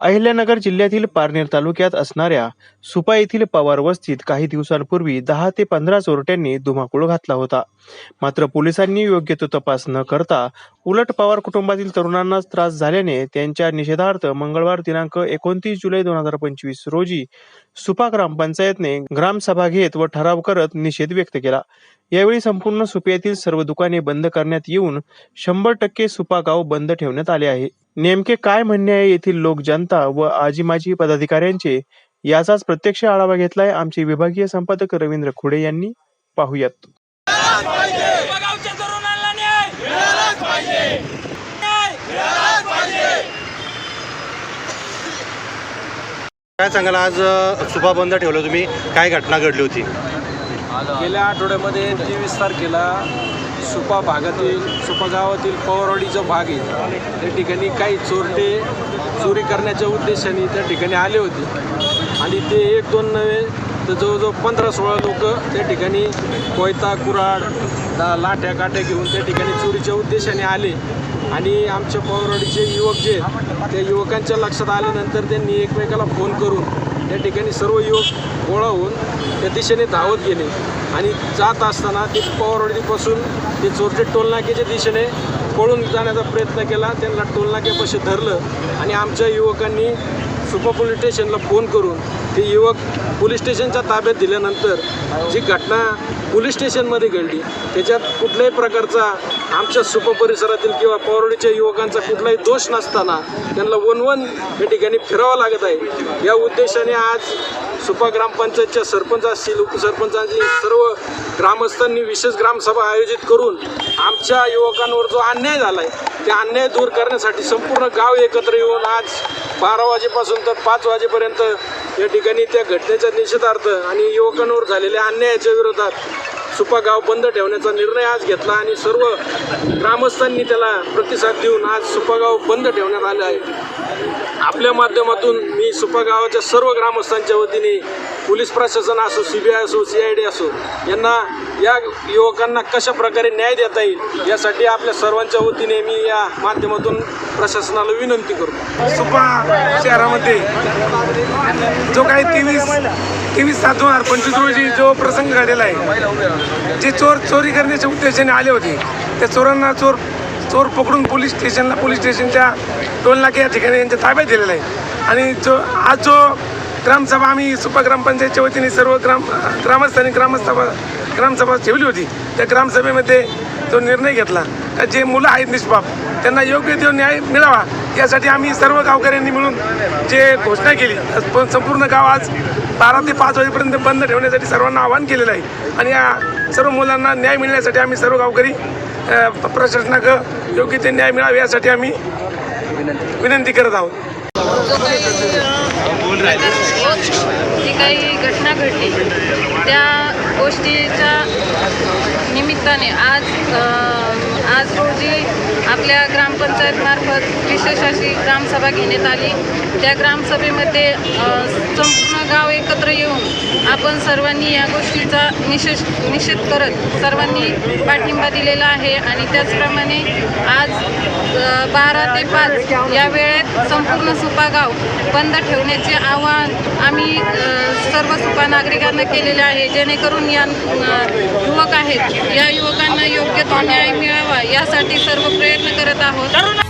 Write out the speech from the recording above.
अहिल्यानगर जिल्ह्यातील पारनेर तालुक्यात असणाऱ्या सुपा येथील पवार वस्तीत काही दिवसांपूर्वी दहा ते पंधरा चोरट्यांनी धुमाकूळ घातला होता. मात्र पोलिसांनी योग्य तो तपास न करता उलट पवार कुटुंबातील तरुणांना त्रास झाल्याने त्यांच्या निषेधार्थ मंगळवार दिनांक एकोणतीस जुलै दोन हजार पंचवीस रोजी सुपा ग्रामपंचायतने ग्रामसभा घेत व ठराव करत निषेध व्यक्त केला. यावेळी संपूर्ण सुप्यातील सर्व दुकाने बंद करण्यात येऊन शंभर टक्के सुपा गाव बंद ठेवण्यात आले आहे. नेमके काय म्हणणे आहे येथील लोक जनता व आजी माजी पदाधिकाऱ्यांचे? याचाच प्रत्यक्ष आढावा घेतलाय आमचे विभागीय संपादक रवींद्र खुडे यांनी. पाहुयात. काय सांगाल आज सुपा बंद ठेवलं तुम्ही. काय घटना घडली होती? गेल्या आठवड्यामध्ये तेवीस तारखेला सुपा भागातील सुपा गावातील पवारवाडी जो भाग आहे. त्या ठिकाणी काही चोरटे चोरी करण्याच्या उद्देशाने त्या ठिकाणी आले होते. आणि ते एक दोन नव्हे तर जवळजवळ पंधरा सोळा लोक त्या ठिकाणी कोयता कुराड लाठ्या काट्या घेऊन त्या ठिकाणी चोरीच्या उद्देशाने आले. आणि आमच्या पवारवाडीचे युवक जे त्या युवकांच्या लक्षात आल्यानंतर त्यांनी एकमेकाला फोन करून या ठिकाणी सर्व युवक गोळा होऊन त्या दिशेने धावत गेले. आणि जात असताना ते पवारवाडीपासून ते चोरटे टोलनाक्याच्या दिशेने पळून जाण्याचा प्रयत्न केला. त्यांना टोलनाक्यापाशी धरलं आणि आमच्या युवकांनी सुपा पोलीस स्टेशनला फोन करून ते युवक पोलीस स्टेशनच्या ताब्यात दिल्यानंतर जी घटना पोलीस स्टेशनमध्ये घडली त्याच्यात कुठल्याही प्रकारचा आमच्या सुपपरिसरातील किंवा पौरडीच्या युवकांचा कुठलाही दोष नसताना त्यांना वन वन या ठिकाणी फिरावं लागत आहे. या उद्देशाने आज सुपा ग्रामपंचायतच्या सरपंच असतील उपसरपंचांची सर्व ग्रामस्थांनी विशेष ग्रामसभा आयोजित करून आमच्या युवकांवर जो अन्याय झाला आहे त्या अन्याय दूर करण्यासाठी संपूर्ण गाव एकत्र येऊन आज बारा वाजेपासून तर पाच वाजेपर्यंत या ठिकाणी त्या घटनेच्या निषेधार्थ आणि युवकांवर झालेल्या अन्यायाच्या विरोधात सुपा गाव बंद ठेवण्याचा निर्णय आज घेतला आणि सर्व ग्रामस्थांनी त्याला प्रतिसाद देऊन आज सुपा गाव बंद ठेवण्यात आलं आहे. आपल्या माध्यमातून मी सुपा गावाच्या सर्व ग्रामस्थांच्या वतीने पोलीस प्रशासन असो सी बी आय असो सी आय डी असो यांना या युवकांना कशा प्रकारे न्याय देता येईल यासाठी आपल्या सर्वांच्या वतीने मी या माध्यमातून प्रशासनाला विनंती करतो. सुपा शहरामध्ये जो काही तेवीस तेवीस सात दोन हजार पंचवीस रोजी जो प्रसंग घडलेला आहे जे चोर चोरी करण्याच्या उद्देशाने आले होते त्या चोरांना चोर चोर पकडून पोलीस स्टेशनला पोलीस स्टेशनच्या टोल नाके या ठिकाणी यांच्या ताब्यात दिलेला आहे. आणि जो आज जो ग्रामसभा आम्ही सुपा ग्रामपंचायतच्या वतीने सर्व ग्राम ग्रामस्थांनी ग्रामसभा ग्रामसभा ठेवली होती. त्या ग्रामसभेमध्ये जो निर्णय घेतला का जे मुलं आहेत निष्पाप त्यांना योग्य तो न्याय मिळावा. यासाठी आम्ही सर्व गावकऱ्यांनी मिळून जे घोषणा केली पण संपूर्ण गाव आज बारा ते पाच वाजेपर्यंत बंद ठेवण्यासाठी सर्वांना आवाहन केलेलं आहे. आणि या सर्व मुलांना न्याय मिळण्यासाठी आम्ही सर्व गावकरी प्रशासनाक योग्य ते न्याय मिळावे यासाठी आम्ही विनंती करत आहोत. जी काही घटना घडली त्या गोष्टीच्या निमित्ताने आज आज रोजी आपल्या ग्रामपंचायतमार्फत विशेष अशी ग्रामसभा घेण्यात आली. त्या ग्रामसभेमध्ये संपूर्ण गाव एकत्र येऊन आपण सर्वांनी या गोष्टीचा निषेध निषेध करत सर्वांनी पाठिंबा दिलेला आहे आणि त्याचप्रमाणे आज बारा ते पाच या वेळेत संपूर्ण सुपा गाव बंद ठेवण्याचे आवाहन आम्ही सर्व सुपा नागरिकांना केलेले आहे. जेणेकरून या युवक आहेत या युवकांना योग्य तो न्याय मिळावा यासाठी सर्व प्रयत्न करत आहोत.